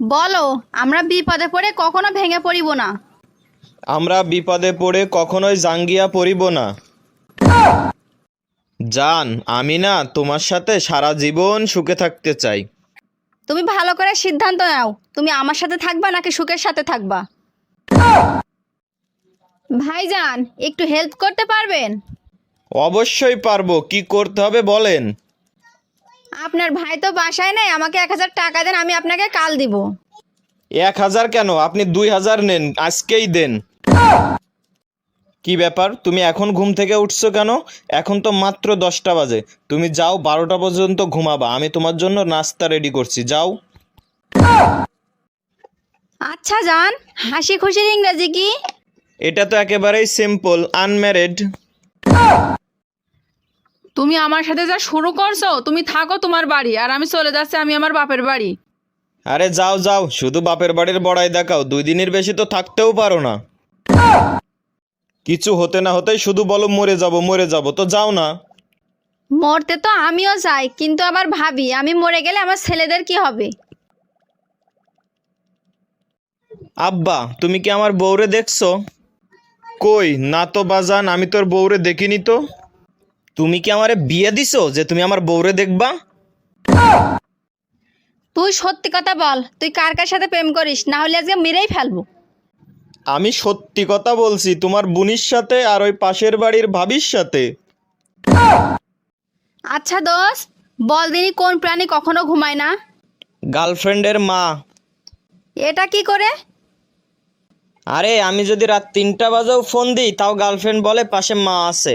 বলো আমরা বিপদে পড়ে কখনো ভেঙে পড়িব না। আমরা বিপদে পড়ে কখনোই জাঙ্গিয়া পড়িব না। জান আমি না তোমার সাথে সারা জীবন সুখে থাকতে চাই। তুমি ভালো করে সিদ্ধান্ত নাও তুমি আমার সাথে থাকবা নাকি সুখের সাথে থাকবা? ভাইজান একটু হেল্প করতে পারবেন? অবশ্যই পারব কি করতে হবে বলেন? আপনার ভাই তো বাসায় নেই আমাকে এক হাজার টাকা দেন আমি আপনাকে কাল দিব। এক হাজার কেন? আপনি দুই হাজার নেন আজকেই দেন। কি ব্যাপার? তুমি এখন ঘুম থেকে উঠছো কেন? এখন তো মাত্র দশটা বাজে। তুমি যাও বারোটা পর্যন্ত ঘুমাবা। আমি তোমার জন্য নাস্তা রেডি করছি। যাও। আচ্ছা যান হাসি খুশির ইংরেজি কি? এটা তো একেবারেই সিম্পল আনম্যারিড তুমি আমার সাথে যা শুরু করছ তুমি থাকো তোমার বাড়ি আর আমি চলে যাচ্ছি আমি আমার বাপের বাড়ি। আরে যাও যাও শুধু বাপের বাড়ির বড়াই দেখাও দুই দিনের বেশি তো থাকতেও পারো না। কিছু হতে না হতেই শুধু বলো মরে যাব মরে যাব তো যাও না। মরতে তো আমিও চাই কিন্তু আবার ভাবি আমি মরে গেলে আমার ছেলেদের কি হবে? আব্বা তুমি কি আমার বউরে দেখছ? কই না তো বাজান আমি তোর বউরে দেখিনি তো? তুমি কি আমারে বিয়ে দিছো যে তুমি আমার বউরে দেখবা? তুই সত্যি কথা বল তুই কার কার সাথে প্রেম করিস? না হলে আজকে মেরেই ফেলব। আমি সত্যি কথা বলছি তোমার বুনির সাথে আর ওই পাশের বাড়ির ভাবির সাথে। আচ্ছা দোস্ত বল দিনই কোন প্রাণী কখনো ঘুমায় না? গার্লফ্রেন্ডের মা। এটা কি করে? আরে আমি যদি রাত তিনটা বাজেও ফোন দিই তাও গার্লফ্রেন্ড বলে পাশে মা আছে।